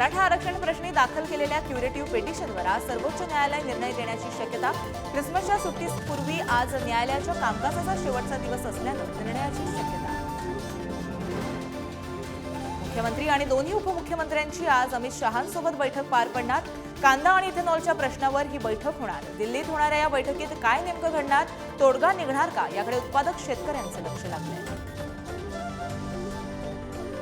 मराठा आरक्षण प्रश्नी दाखल केलेल्या क्युरेटिव्ह पिटिशनवर आज सर्वोच्च न्यायालय निर्णय देण्याची शक्यता. क्रिसमसच्या सुट्टीपूर्वी आज न्यायालयाच्या कामकाजाचा शेवटचा दिवस असल्यानं निर्णयाची शक्यता. मुख्यमंत्री आणि दोन्ही उपमुख्यमंत्र्यांची आज अमित शहांसोबत बैठक पार पडणार. कांदा आणि इथेनॉलच्या प्रश्नावर ही बैठक होणार. दिल्लीत होणाऱ्या या बैठकीत काय नेमकं घडणार तोडगा निघणार का? याकडे उत्पादक शेतकऱ्यांचं लक्ष लागलंय.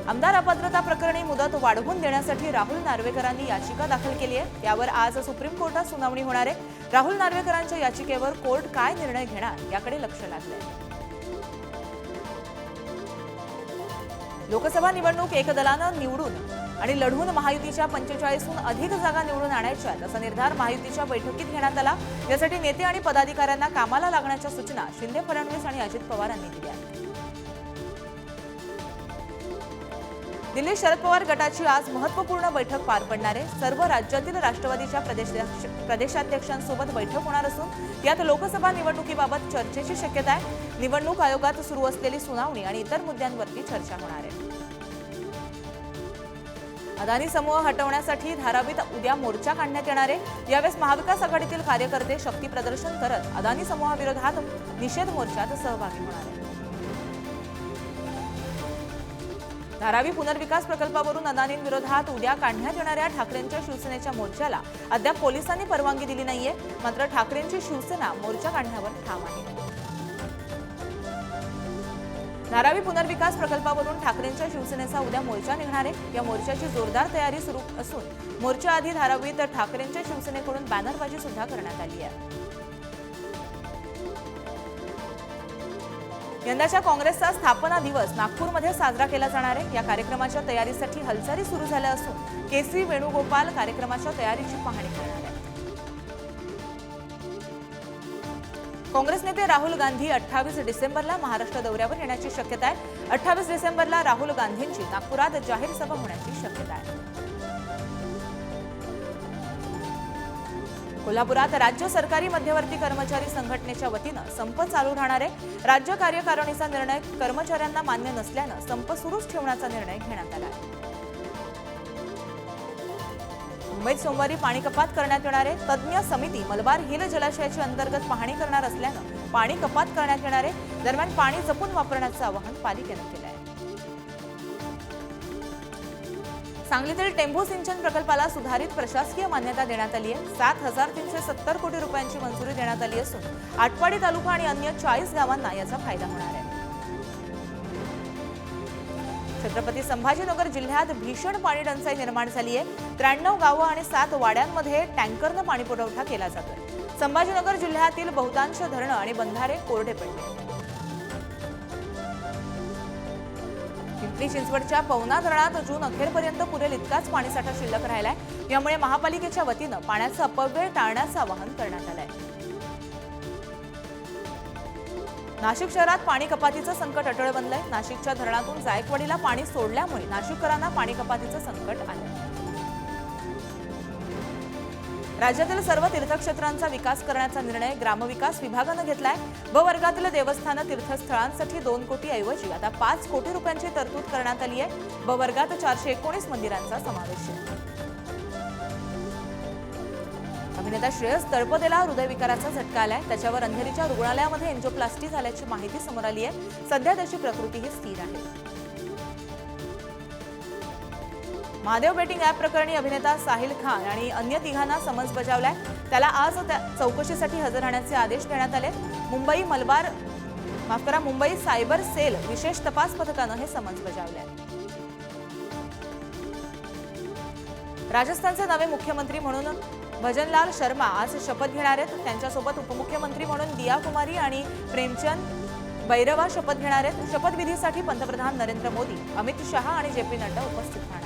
आमदार अपात्रता प्रकरणी मुदत वाढवून देण्यासाठी राहुल नार्वेकरांनी याचिका दाखल केली आहे. यावर आज सुप्रीम कोर्टात सुनावणी होणार आहे. राहुल नार्वेकरांच्या याचिकेवर कोर्ट काय निर्णय घेणार याकडे लक्ष लागलंय. लोकसभा निवडणूक एकदलानं निवडून आणि लढवून महायुतीच्या पंचेचाळीसहून अधिक जागा निवडून आणायच्या असा निर्धार महायुतीच्या बैठकीत घेण्यात आला. यासाठी नेते आणि पदाधिकाऱ्यांना कामाला लागण्याच्या सूचना शिंदे फडणवीस आणि अजित पवारांनी दिल्या दिल्ली शरद पवार गटाची आज महत्त्वपूर्ण बैठक पार पडणार आहे. सर्व राज्यातील राष्ट्रवादीच्या प्रदेशाध्यक्षांसोबत बैठक होणार असून यात लोकसभा निवडणुकीबाबत चर्चेची शक्यता आहे. निवडणूक आयोगात सुरू असलेली सुनावणी आणि इतर मुद्द्यांवरती चर्चा होणार आहे. अदानी समूह हटवण्यासाठी धारावीत उद्या मोर्चा काढण्यात येणार आहे. यावेळेस महाविकास आघाडीतील कार्यकर्ते शक्ती प्रदर्शन करत अदानी समूहाविरोधात निषेध मोर्चात सहभागी होणार आहेत. धारावी पुनर्विकास प्रकल्पावरून अदानींविरोधात उद्या काढण्यात येणाऱ्या ठाकरेंच्या शिवसेनेच्या मोर्चाला अद्याप पोलिसांनी परवानगी दिली नाहीये मात्र ठाकरेंची शिवसेना मोर्चा काढण्यावर ठाम आहे. धारावी पुनर्विकास प्रकल्पावरून ठाकरेंच्या शिवसेनेचा उद्या मोर्चा निघणार आहे. या मोर्चाची जोरदार तयारी सुरू असून मोर्चाआधी धारावीत ठाकरेंच्या शिवसेनेकडून बॅनरबाजी सुद्धा करण्यात आली आहे. यंदाच्या काँग्रेसचा स्थापना दिवस नागपूरमध्ये साजरा केला जाणार आहे. या कार्यक्रमाच्या तयारीसाठी हालचाली सुरू झाल्या असून केसी वेणुगोपाल कार्यक्रमाच्या तयारीची पाहणी करणार आहे काँग्रेस नेते राहुल गांधी अठ्ठावीस डिसेंबरला महाराष्ट्र दौऱ्यावर येण्याची शक्यता आहे. अठ्ठावीस डिसेंबरला राहुल गांधींची नागपुरात जाहीर सभा होण्याची शक्यता आहे. कोल्हापुरात राज्य सरकारी मध्यवर्ती कर्मचारी संघटनेच्या वतीनं संप चालू राहणार आहे. राज्य कार्यकारिणीचा निर्णय कर्मचाऱ्यांना मान्य नसल्यानं संप सुरूच ठेवण्याचा निर्णय घेण्यात आला आहे. मुंबईत सोमवारी पाणी कपात करण्यात येणार आहे. तज्ज्ञ समिती मलबार हिल जलाशयाची अंतर्गत पाहणी करणार असल्यानं पाणी कपात करण्यात येणार आहे. दरम्यान पाणी जपून वापरण्याचं आवाहन पालिकेनं केलं आहे. सांगलीतील टेंभू सिंचन प्रकल्पाला सुधारित प्रशासकीय मान्यता देण्यात आली आहे. सात हजार तीनशे सत्तर कोटी रुपयांची मंजुरी देण्यात आली असून आटपाडी तालुका आणि अन्य चाळीस गावांना याचा फायदा होणार आहे. छत्रपती संभाजीनगर जिल्ह्यात भीषण पाणी टंचाई निर्माण झाली आहे. त्र्याण्णव गावं आणि सात वाड्यांमध्ये टँकरनं पाणी पुरवठा केला जातोय. संभाजीनगर जिल्ह्यातील बहुतांश धरणं आणि बंधारे कोरडे पडले. पिंपरी चिंचवडच्या पवना धरणात जून अखेरपर्यंत पुरेल इतकाच पाणीसाठा शिल्लक राहिलाय. यामुळे महापालिकेच्या वतीनं पाण्याचा अपव्यय टाळण्याचं आवाहन करण्यात आलंय. नाशिक शहरात पाणी कपातीचं संकट अटळ बनलंय. नाशिकच्या धरणातून जायकवाडीला पाणी सोडल्यामुळे नाशिककरांना पाणी कपातीचं संकट आलं राज्यातील सर्व तीर्थक्षेत्रांचा विकास करण्याचा निर्णय ग्रामविकास विभागानं घेतलाय. ब वर्गातील देवस्थानं तीर्थस्थळांसाठी दोन कोटी ऐवजी आता पाच कोटी रुपयांची तरतूद करण्यात आली आहे ब वर्गात चारशे एकोणीस मंदिरांचा समावेश आहे. अभिनेता श्रेयस तळपदेला हृदयविकाराचा झटका आलाय. त्याच्यावर अंधेरीच्या रुग्णालयामध्ये एन्जोप्लास्टी झाल्याची माहिती समोर आली आहे सध्या त्याची प्रकृतीही स्थिर आहे. महादेव बेटिंग ॲप प्रकरणी अभिनेता साहिल खान आणि अन्य तिघांना समन्स बजावलाय. त्याला आज त्या चौकशीसाठी हजर राहण्याचे आदेश देण्यात आले. मुंबई मलबार माफ करा मुंबई सायबर सेल विशेष तपास पथकानं हे समन्स बजावले राजस्थानचे नवे मुख्यमंत्री म्हणून भजनलाल शर्मा आज शपथ घेणार आहेत. त्यांच्यासोबत उपमुख्यमंत्री म्हणून दिया कुमारी आणि प्रेमचंद बैरवा शपथ घेणार आहेत. शपथविधीसाठी पंतप्रधान नरेंद्र मोदी अमित शहा आणि जे पी नड्डा उपस्थित राहणार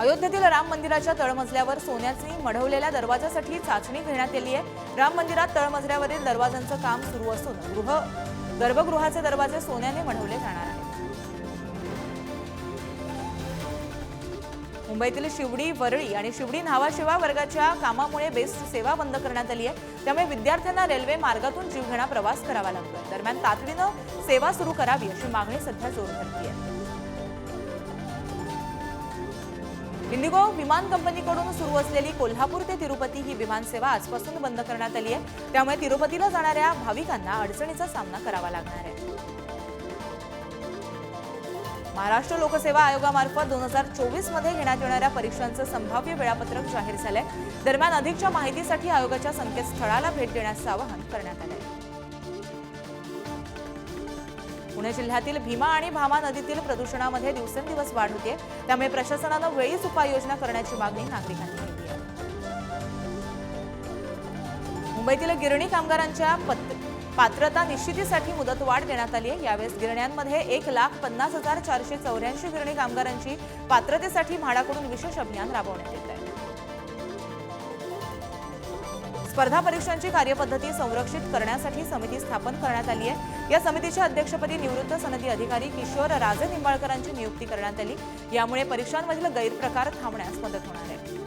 अयोध्येतील राम मंदिराच्या तळमजल्यावर सोन्याची मढवलेल्या दरवाजासाठी चाचणी घेण्यात आली आहे. राम मंदिरात तळमजल्यावरील दरवाजांचं काम सुरू असून गृह गर्भगृहाचे दरवाजे सोन्याने मढवले जाणार आहेत. मुंबईतील शिवडी वरळी आणि शिवडी न्हावाशिवा वर्गाच्या कामामुळे बेस्ट सेवा बंद करण्यात आली आहे. त्यामुळे विद्यार्थ्यांना रेल्वे मार्गातून जीवघेणा प्रवास करावा लागतो दरम्यान तातडीनं सेवा सुरू करावी अशी मागणी सध्या जोर धरती आहे इंडिगो विमान कंपनीकडून सुरू असलेली कोल्हापूर ते तिरुपती ही विमानसेवा आजपासून बंद करण्यात आली आहे. त्यामुळे तिरुपतीला जाणाऱ्या भाविकांना अडचणीचा सामना करावा लागणार आहे. महाराष्ट्र लोकसेवा आयोगामार्फत दोन हजार चोवीसमध्ये घेण्यात येणाऱ्या परीक्षांचं संभाव्य वेळापत्रक जाहीर झालंय. दरम्यान अधिकच्या माहितीसाठी आयोगाच्या संकेतस्थळाला भेट देण्याचं आवाहन करण्यात आलं आहे पुणे जिल्ह्यातील भीमा आणि भामा नदीतील प्रदूषणामध्ये दिवसेंदिवस वाढ होते त्यामुळे प्रशासनानं वेळीच उपाययोजना करण्याची मागणी नागरिकांनी केली आहे. मुंबईतील गिरणी कामगारांच्या पत- पात्रता निश्चितीसाठी मुदतवाढ देण्यात आली आहे यावेळेस गिरण्यांमध्ये एक लाख पन्नास हजार चारशे चौऱ्याऐंशी गिरणी कामगारांची पात्रतेसाठी म्हाडाकडून विशेष अभियान राबवण्यात येत स्पर्धा परीक्षांची कार्यपद्धती संरक्षित करण्यासाठी समिती स्थापन करण्यात आली आहे. या समितीच्या अध्यक्षपदी निवृत्त सनदी अधिकारी किशोर राजे निंबाळकरांची नियुक्ती करण्यात आली. यामुळे परीक्षांमधील गैरप्रकार थांबण्यास मदत होणार आहे.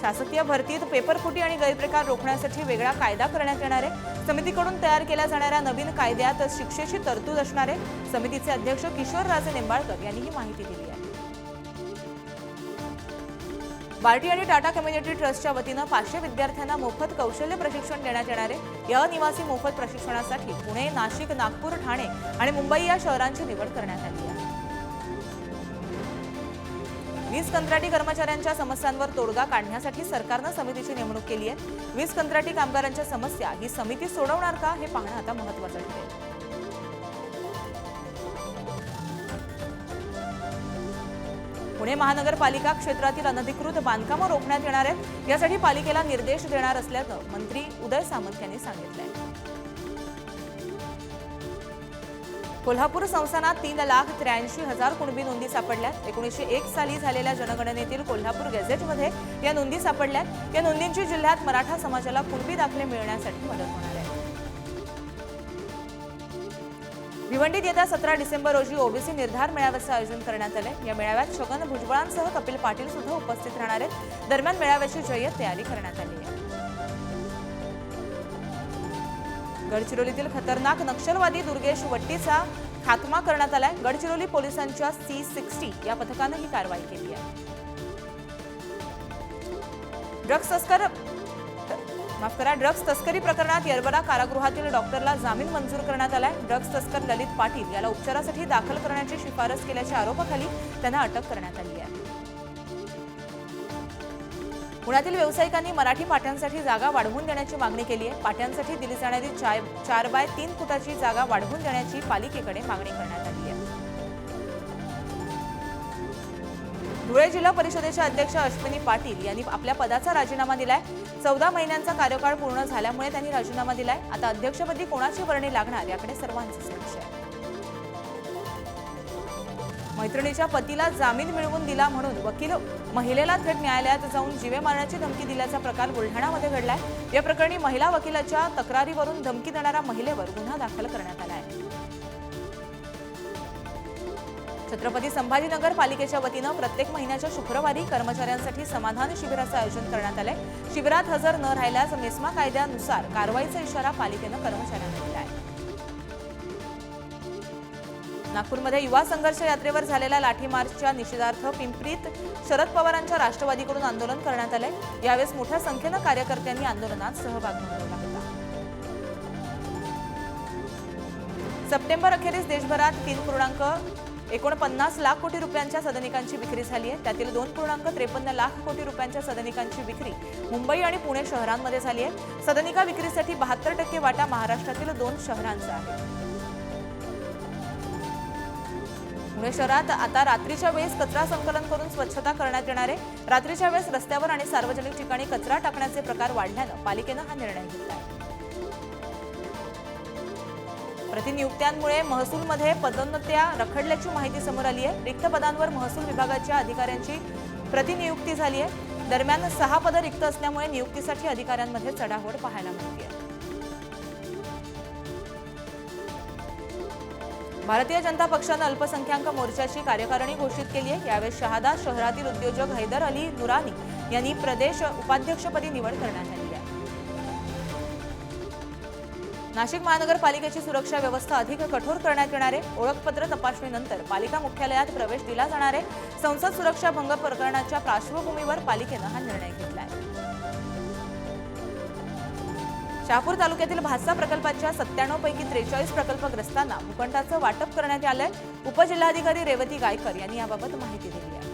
शासकीय भरतीत पेपरफुटी आणि गैरप्रकार रोखण्यासाठी वेगळा कायदा करण्यात येणार आहे. समितीकडून तयार केल्या जाणाऱ्या नवीन कायद्यात शिक्षेची तरतूद असणार आहे. समितीचे अध्यक्ष किशोर राजे निंबाळकर यांनी ही माहिती दिली आहे. बार्टी आणि टाटा कम्युनिटी ट्रस्टच्या वतीनं पाचशे विद्यार्थ्यांना मोफत कौशल्य प्रशिक्षण देण्यात येणारे या अनिवासी मोफत प्रशिक्षणासाठी पुणे नाशिक नागपूर ठाणे आणि मुंबई या शहरांची निवड करण्यात आली आहे. वीज कंत्राटी कर्मचाऱ्यांच्या समस्यांवर तोडगा काढण्यासाठी सरकारनं समितीची नेमणूक केली आहे. वीज कंत्राटी कामगारांच्या समस्या ही समिती सोडवणार का हे पाहणं आता महत्वाचं ठरेल. पुणे महानगरपालिका क्षेत्रातील अनधिकृत बांधकामं रोखण्यात येणार आहेत. यासाठी पालिकेला निर्देश देणार असल्याचं मंत्री उदय सामंत यांनी सांगितलंय. कोल्हापूर संस्थानात तीन लाख त्र्याऐंशी हजार कुणबी नोंदी सापडल्यात. एकोणीसशे एक साली झालेल्या जनगणनेतील कोल्हापूर गॅझेटमध्ये या नोंदी सापडल्यात. या नोंदींची जिल्ह्यात मराठा समाजाला कुणबी दाखले मिळण्यासाठी मदत होणार भिवंडीत येत्या सतरा डिसेंबर रोजी ओबीसी निर्धार मेळाव्याचं आयोजन करण्यात आलं या मेळाव्यात छगन भुजबळांसह कपिल पाटील सुद्धा उपस्थित राहणार आहेत. दरम्यान मेळाव्याची जय्यत तयारी करण्यात आली आहे. गडचिरोलीतील खतरनाक नक्षलवादी दुर्गेश वट्टीचा खात्मा करण्यात आलाय. गडचिरोली पोलिसांच्या सी सिक्स्टी या पथकानं ही कारवाई केली आहे. ड्रग्ज तस्कर माफ करा ड्रग्ज तस्करी प्रकरणात येरवडा कारागृहातील डॉक्टरला जामीन मंजूर करण्यात आलाय. ड्रग्ज तस्कर ललित पाटील याला उपचारासाठी दाखल करण्याची शिफारस केल्याच्या आरोपाखाली त्यांना अटक करण्यात आली आहे. पुण्यातील व्यावसायिकांनी मराठी पाट्यांसाठी जागा वाढवून देण्याची मागणी केली आहे. पाट्यांसाठी दिली जाणारी चार बाय तीन फुटाची जागा वाढवून देण्याची पालिकेकडे मागणी करण्यात आली धुळे जिल्हा परिषदेच्या अध्यक्ष अश्विनी पाटील यांनी आपल्या पदाचा राजीनामा दिलाय. चौदा महिन्यांचा कार्यकाळ पूर्ण झाल्यामुळे त्यांनी राजीनामा दिलाय. आता अध्यक्षपदी कोणाची वर्णी लागणार याकडे सर्वांचंच लक्ष आहे मैत्रिणीच्या पतीला जामीन मिळवून दिला म्हणून वकील महिलेला थेट न्यायालयात जाऊन जीवे मारण्याची धमकी दिल्याचा प्रकार बुलढाणामध्ये घडलाय. या प्रकरणी महिला वकिलाच्या तक्रारीवरून धमकी देणाऱ्या महिलेवर गुन्हा दाखल करण्यात आला आहे. छत्रपती संभाजीनगर पालिकेच्या वतीनं प्रत्येक महिन्याच्या शुक्रवारी कर्मचाऱ्यांसाठी समाधान शिबिराचं आयोजन करण्यात आलंय. शिबिरात हजर न राहिल्यास मेस्मा कायद्यानुसार कारवाईचा इशारा पालिकेनं कर्मचाऱ्यांना दिला आहे नागपूरमध्ये युवा संघर्ष यात्रेवर झालेल्या लाठीमार्चच्या निषेधार्थ पिंपरीत शरद पवारांच्या राष्ट्रवादीकडून आंदोलन करण्यात आलंय. यावेळेस मोठ्या संख्येनं कार्यकर्त्यांनी आंदोलनात सहभाग नोंदवला होता. सप्टेंबर अखेरीस देशभरात तीन पूर्णांक एकोणपन्नास लाख कोटी रुपयांच्या सदनिकांची विक्री झाली आहे. त्यातील दोन पूर्णांक त्रेपन्न लाख कोटी रुपयांच्या सदनिकांची विक्री मुंबई आणि पुणे शहरांमध्ये झाली आहे. सदनिका विक्रीसाठी बहात्तर टक्के वाटा महाराष्ट्रातील दोन शहरांचा आहे. पुणे शहरात आता रात्रीच्या वेळेस कचरा संकलन करून स्वच्छता करण्यात येणार आहे. रात्रीच्या वेळेस रस्त्यावर आणि सार्वजनिक ठिकाणी कचरा टाकण्याचे प्रकार वाढल्यानं पालिकेनं हा निर्णय घेतला आहे. प्रतिनियुक्त्यांमुळे महसूलमध्ये पदोन्नत्या रखडल्याची माहिती समोर आली आहे. रिक्त पदांवर महसूल विभागाच्या अधिकाऱ्यांची प्रतिनियुक्ती झाली आहे. दरम्यान सहा पदं रिक्त असल्यामुळे नियुक्तीसाठी अधिकाऱ्यांमध्ये चढाओढ पाहायला मिळते. आहे भारतीय जनता पक्षानं अल्पसंख्याक मोर्चाची कार्यकारिणी घोषित केली आहे. यावेळी शहादा शहरातील उद्योजक हैदर अली नुरानी यांनी प्रदेश उपाध्यक्षपदी निवड करण्यात आली. नाशिक महानगरपालिकेची सुरक्षा व्यवस्था अधिक कठोर करण्यात येणार आहे ओळखपत्र तपासणीनंतर पालिका मुख्यालयात प्रवेश दिला जाणार आहे संसद सुरक्षा भंग प्रकरणाच्या पार्श्वभूमीवर पालिकेनं हा निर्णय घेतला आहे शहापूर तालुक्यातील भासा प्रकल्पाच्या सत्त्याण्णव पैकी त्रेचाळीस प्रकल्पग्रस्तांना भूखंडाचं वाटप करण्यात आलंय. उपजिल्हाधिकारी रेवती गायकर यांनी याबाबत माहिती दिली आहे.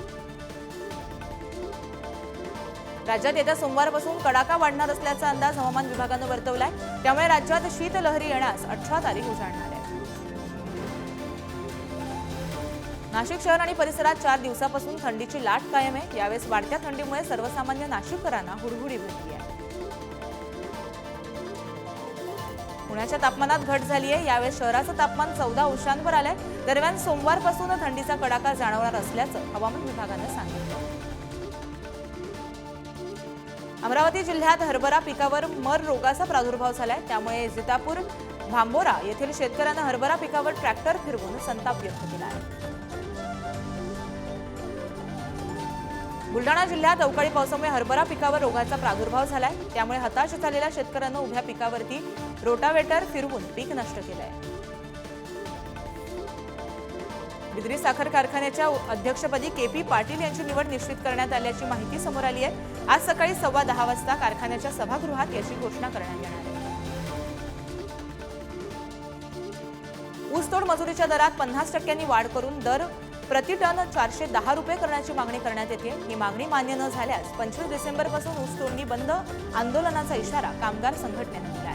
राज्यात येत्या सोमवारपासून कडाका वाढणार असल्याचा अंदाज हवामान विभागानं वर्तवलाय. त्यामुळे राज्यात शीतलहरी येण्यास अठरा तारीख उजाडणार आहे. नाशिक शहर आणि परिसरात चार दिवसापासून थंडीची लाट कायम आहे. यावेळेस वाढत्या थंडीमुळे सर्वसामान्य नाशिककरांना हुडहुडी भरली आहे. पुण्याच्या तापमानात घट झाली आहे. यावेळेस शहराचं तापमान चौदा अंशांवर आलंय. दरम्यान सोमवारपासून थंडीचा कडाका जाणवणार असल्याचं हवामान विभागानं सांगितलं. अमरावती जिल्ह्यात हरभरा पिकावर मर रोगाचा प्रादुर्भाव झालाय. त्यामुळे जितापूर भांबोरा येथील शेतकऱ्यांना हरभरा पिकावर ट्रॅक्टर फिरवून संताप व्यक्त केला आहे. बुलढाणा जिल्ह्यात अवकाळी पावसामुळे हरभरा पिकावर रोगाचा प्रादुर्भाव झालाय. त्यामुळे हताश झालेल्या शेतकऱ्यांना उभ्या पिकावरती रोटावेटर फिरवून पीक नष्ट केलंय. बिद्री साखर कारखान्याच्या अध्यक्षपदी के पी पाटील यांची निवड निश्चित करण्यात आल्याची माहिती समोर आली आहे. आज सकाळी सव्वा दहा वाजता कारखान्याच्या सभागृहात याची घोषणा करण्यात येणार आहे. ऊसतोड मजुरीच्या दरात पन्नास टक्क्यांनी वाढ करून दर प्रति टन चारशे दहा रुपये करण्याची मागणी करण्यात येते. ही मागणी मान्य न झाल्यास पंचवीस डिसेंबरपासून ऊसतोडणी बंद आंदोलनाचा इशारा कामगार संघटनेनं दिला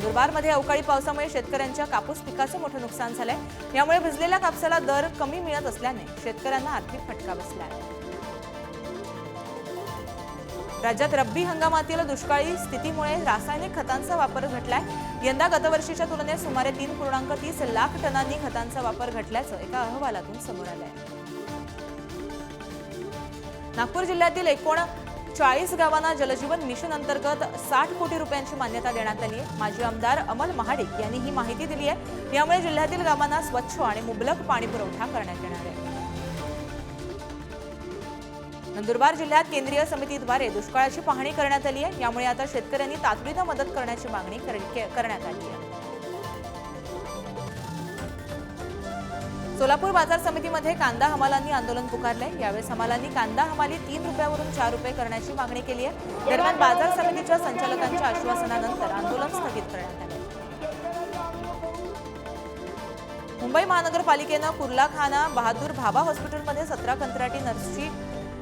नंदुरबारमध्ये अवकाळी पावसामुळे शेतकऱ्यांच्या कापूस पिकाचं मोठं नुकसान झालंय. यामुळे भिजलेल्या कापसाला दर कमी मिळत असल्याने शेतकऱ्यांना आर्थिक फटका बसला राज्यात रब्बी हंगामातील दुष्काळी स्थितीमुळे रासायनिक खतांचा वापर घटलाय. यंदा गतवर्षीच्या तुलनेत सुमारे तीन पूर्णांक तीस लाख टनांनी खतांचा वापर घटल्याचं एका अहवालातून समोर आलंय. नागपूर जिल्ह्यातील एकूण चाळीस गावांना जलजीवन मिशन अंतर्गत साठ कोटी रुपयांची मान्यता देण्यात आली आहे. माजी आमदार अमल महाडिक यांनी ही माहिती दिली आहे. यामुळे जिल्ह्यातील गावांना स्वच्छ आणि मुबलक पाणी पुरवठा करण्यात येणार आहे. नंदुरबार जिल्ह्यात केंद्रीय समितीद्वारे दुष्काळाची पाहणी करण्यात आली आहे. यामुळे आता शेतकऱ्यांनी तातडीनं मदत करण्याची मागणी कर- के- करण्यात आली आहे. सोलापूर बाजार समितीमध्ये कांदा हमालांनी आंदोलन पुकारलंय. यावेळेस हमालांनी कांदा हमाली तीन रुपयावरून चार रुपये करण्याची मागणी केली आहे. दरम्यान बाजार समितीच्या संचालकांच्या आश्वासनानंतर आंदोलन स्थगित करण्यात आले. मुंबई महानगरपालिकेनं कुर्ला खाना बहादूर भाभा हॉस्पिटलमध्ये सतरा कंत्राटी नर्सची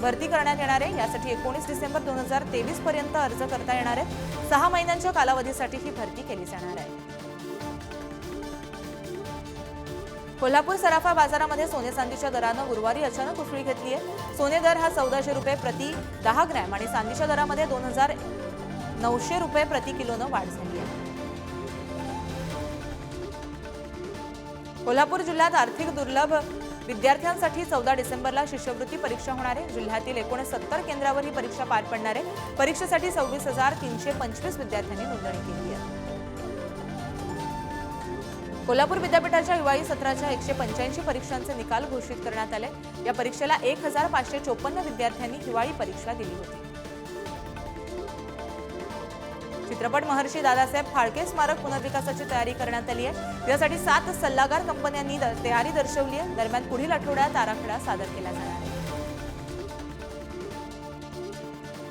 भरती करण्यात येणार आहे. यासाठी एकोणीस डिसेंबर दोन हजार तेवीस पर्यंत अर्ज करता येणार आहे सहा महिन्यांच्या कालावधीसाठी ही भरती केली जाणार आहे. कोल्हापूर सराफा बाजारामध्ये सोने चांदीच्या दरानं गुरुवारी अचानक उसळी घेतली आहे. सोने दर हा चौदाशे रुपये प्रति दहा ग्रॅम आणि चांदीच्या दरामध्ये दोन हजार नऊशे रुपये प्रति किलोनं वाढ झाली आहे. कोल्हापूर जिल्ह्यात आर्थिक दुर्लभ विद्यार्थ्यांसाठी चौदा डिसेंबरला शिष्यवृत्ती परीक्षा होणार आहे. जिल्ह्यातील एकोणसत्तर केंद्रावर ही परीक्षा पार पडणार आहे. परीक्षेसाठी सव्वीस हजार तीनशे पंचवीस विद्यार्थ्यांनी नोंदणी केली आहे. कोल्हापूर विद्यापीठाच्या हिवाळी सत्राच्या एकशे पंच्याऐंशी परीक्षांचे निकाल घोषित करण्यात आले. या परीक्षेला एक हजार पाचशे चोपन्न विद्यार्थ्यांनी हिवाळी परीक्षा दिली होती. चित्रपट महर्षी दादासाहेब फाळके स्मारक पुनर्विकासाची तयारी करण्यात आली आहे. यासाठी सात सल्लागार कंपन्यांनी द- तयारी दर्शवली आहे. दरम्यान पुढील आठवड्यात आराखडा सादर केला जाणार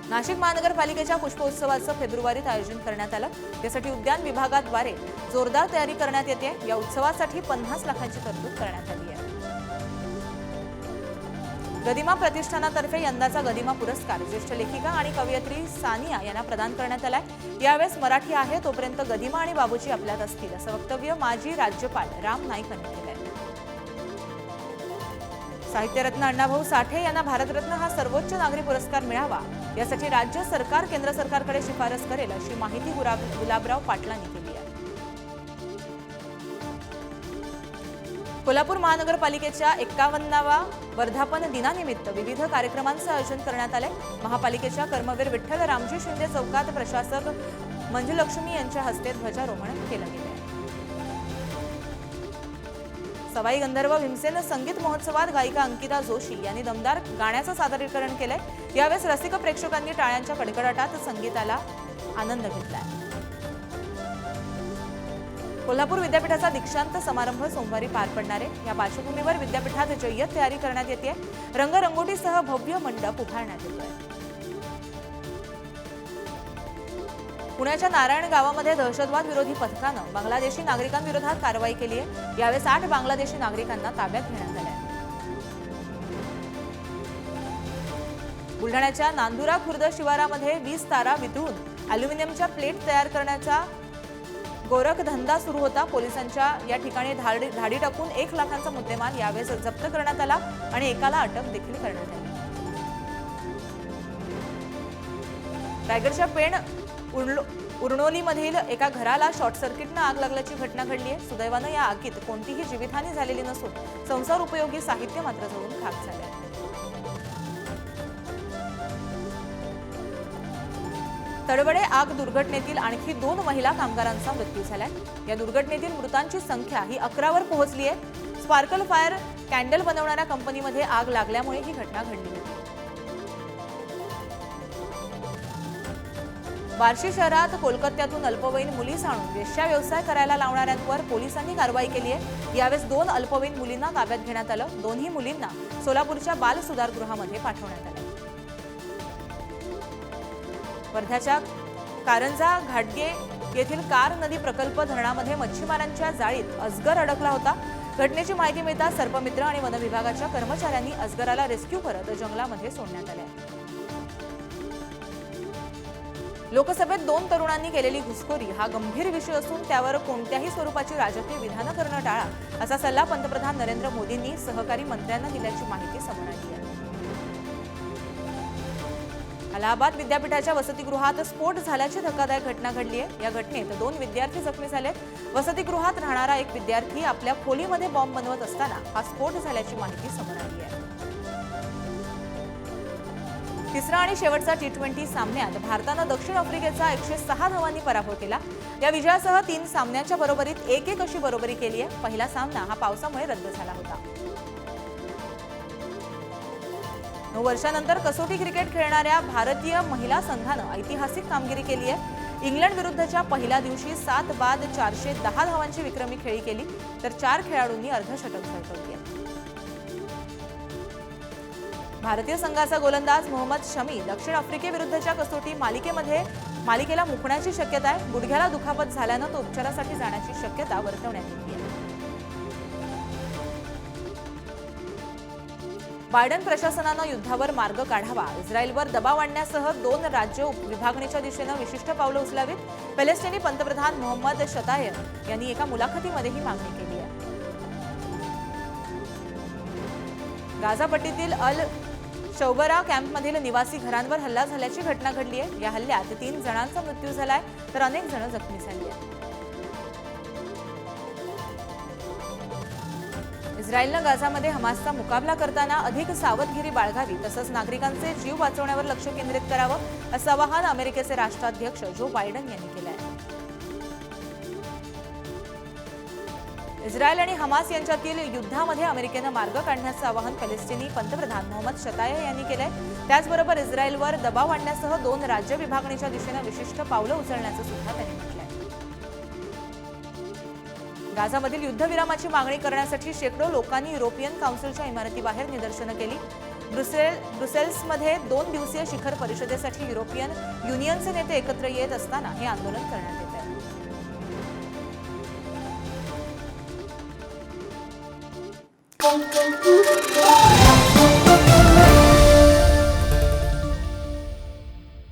नाशिक महानगरपालिकेच्या पुष्पोत्सवाचं फेब्रुवारीत आयोजन करण्यात आलं. यासाठी उद्यान विभागाद्वारे जोरदार तयारी करण्यात येते. या उत्सवासाठी पन्नास लाखांची तरतूद करण्यात आली आहे. गदिमा प्रतिष्ठानातर्फे यंदाचा गदिमा पुरस्कार. ज्येष्ठ लेखिका आणि कवयित्री सानिया यांना प्रदान करण्यात आलाय. यावेळेस मराठी आहे तोपर्यंत गदिमा आणि बाबूजी आपल्यात असतील असं वक्तव्य माजी राज्यपाल राम नाईक यांनी केलंय. साहित्यरत्न अण्णाभाऊ साठे यांना भारतरत्न हा सर्वोच्च नागरी पुरस्कार मिळावा. यासाठी राज्य सरकार केंद्र सरकारकडे शिफारस करेल अशी माहिती गुलाबराव पाटलांनी दिली आहे. कोल्हापूर महानगरपालिकेच्या एक्कावन्नावा वर्धापन दिनानिमित्त विविध कार्यक्रमांचं आयोजन करण्यात आले महापालिकेच्या कर्मवीर विठ्ठल रामजी शिंदे चौकात प्रशासक मंजुलक्ष्मी यांच्या हस्ते ध्वजारोहण केलं गेलं. सवाई गंधर्व भीमसेन संगीत महोत्सवात गायिका अंकिता जोशी यांनी दमदार गाण्याचं सादरीकरण केलंय. यावेळेस रसिक प्रेक्षकांनी टाळ्यांच्या कडकडाटात संगीताला आनंद घेतलाय. कोल्हापूर विद्यापीठाचा दीक्षांत समारंभ सोमवारी पार पडणार आहे. या पार्श्वभूमीवर विद्यापीठात जय्यत तयारी करण्यात येते रंगरंगोटीसह भव्य मंडप उभारण्यात येतोय. पुण्याच्या नारायण गावामध्ये दहशतवाद विरोधी पथकानं बांगलादेशी नागरिकांविरोधात कारवाई केली आहे. यावेळेस आठ बांगलादेशी नागरिकांना ताब्यात घेण्यात आलं बुलढाण्याच्या नांदुरा खुर्द शिवारामध्ये वीस तारा वितळून अल्युमिनियमच्या प्लेट तयार करण्याचा गोरख धंदा सुरू होता. पोलिसांच्या या ठिकाणी धाडी धाडी टाकून एक लाखांचा मुद्देमाल यावेळेस जप्त करण्यात आला आणि एकाला अटक देखील करण्यात आली. रायगडच्या पेण उर्लो उर्णोलीमधील एका घराला शॉर्ट सर्किटनं आग लागल्याची घटना घडली आहे सुदैवानं या आगीत कोणतीही जीवितहानी झालेली नसून संसार उपयोगी साहित्य मात्र जळून खाक झाले. आहे तडवडे आग दुर्घटनेतील आणखी दोन महिला कामगारांचा मृत्यू झालाय. या दुर्घटनेतील मृतांची संख्या ही अकरावर पोहोचली आहे स्पार्कल फायर कॅन्डल बनवणाऱ्या कंपनीमध्ये आग लागल्यामुळे ही घटना घडली होती. बार्शी शहरात कोलकात्यातून अल्पवयीन मुलीस आणून वेश्या व्यवसाय करायला लावणाऱ्यांवर पोलिसांनी कारवाई केली आहे. यावेळेस दोन अल्पवयीन मुलींना ताब्यात घेण्यात आलं. दोन्ही मुलींना सोलापूरच्या बाल सुधारगृहामध्ये पाठवण्यात आलं. वर्ध्याच्या कारंजा घाटगे येथील कार नदी प्रकल्प धरणामध्ये मच्छीमारांच्या जाळीत अजगर अडकला होता. घटनेची माहिती मिळताच सर्पमित्र आणि वनविभागाच्या कर्मचाऱ्यांनी अजगराला रेस्क्यू करत जंगलामध्ये सोडण्यात आले लोकसभेत दोन तरुणांनी केलेली घुसखोरी हा गंभीर विषय असून त्यावर कोणत्याही स्वरूपाची राजकीय विधानं करणं टाळा असा सल्ला पंतप्रधान नरेंद्र मोदींनी सहकारी मंत्र्यांना दिल्याची माहिती समोर आली आहे. अलाहाबाद विद्यापीठाच्या वसतिगृहात स्फोट झाल्याची धक्कादायक घटना घडली आहे. या घटनेत दोन विद्यार्थी जखमी झालेत. वसतिगृहात राहणारा एक विद्यार्थी आपल्या खोलीमध्ये बॉम्ब बनवत असताना हा स्फोट झाल्याची माहिती समोर आली आहे. तिसरा आणि शेवटचा टी ट्वेंटी सामन्यात भारतानं दक्षिण आफ्रिकेचा एकशे सहा धावांनी पराभव केला. या विजयासह तीन सामन्यांच्या बरोबरीत एक एक अशी बरोबरी केली आहे. पहिला सामना हा पावसामुळे रद्द झाला होता. नऊ वर्षानंतर कसोटी क्रिकेट खेळणाऱ्या भारतीय महिला संघानं ऐतिहासिक कामगिरी केली आहे. इंग्लंड विरुद्धच्या पहिल्या दिवशी सात बाद चारशे दहा धावांची विक्रमी खेळी केली. तर चार खेळाडूंनी अर्धशतक झळकवली भारतीय संघाचा गोलंदाज मोहम्मद शमी दक्षिण आफ्रिकेविरुद्धच्या कसोटी मालिकेमध्ये मालिकेला मुकण्याची शक्यता आहे. गुडघ्याला दुखापत झाल्यानं तो उपचारासाठी जाण्याची शक्यता वर्तवण्यात येते. बायडन प्रशासनानं युद्धावर मार्ग काढावा. इस्रायलवर दबाव आणण्यासह दोन राज्य विभागणीच्या दिशेनं विशिष्ट पावलं उचलावीत. पॅलेस्टिनी पंतप्रधान मोहम्मद शताय यांनी एका मुलाखतीमध्ये ही मागणी केली आहे. गाझापट्टीतील अल चौबरा कॅम्पमधील निवासी घरांवर हल्ला झाल्याची घटना घडली आहे. या हल्ल्यात तीन जणांचा मृत्यू झालाय तर अनेक जण जखमी झाली आहेत. इस्रायलनं गाझामध्ये हमासचा मुकाबला करताना अधिक सावधगिरी बाळगावी तसंच नागरिकांचे जीव वाचवण्यावर लक्ष केंद्रित करावं असं आवाहन अमेरिकेचे राष्ट्राध्यक्ष जो बायडन यांनी केलं. इस्रायल आणि हमास यांच्यातील युद्धामध्ये अमेरिकेनं मार्ग काढण्याचं आवाहन पॅलेस्टिनी पंतप्रधान मोहम्मद शताया यांनी केलंय. त्याचबरोबर इस्रायलवर दबाव आणण्यासह दोन राज्य विभागणीच्या दिशेनं विशिष्ट पावलं उचलण्याचं सुद्धा त्यांनी म्हटलंय. गाझामधील युद्धविरामाची मागणी करण्यासाठी शेकडो लोकांनी युरोपियन काउन्सिलच्या इमारतीबाहेर निदर्शनं केली. ब्रुसेल ब्रुसेल्समध्ये दोन दिवसीय शिखर परिषदेसाठी युरोपियन युनियनचे नेते एकत्र येत असताना हे आंदोलन करण्यात येत Boom, boom, boom.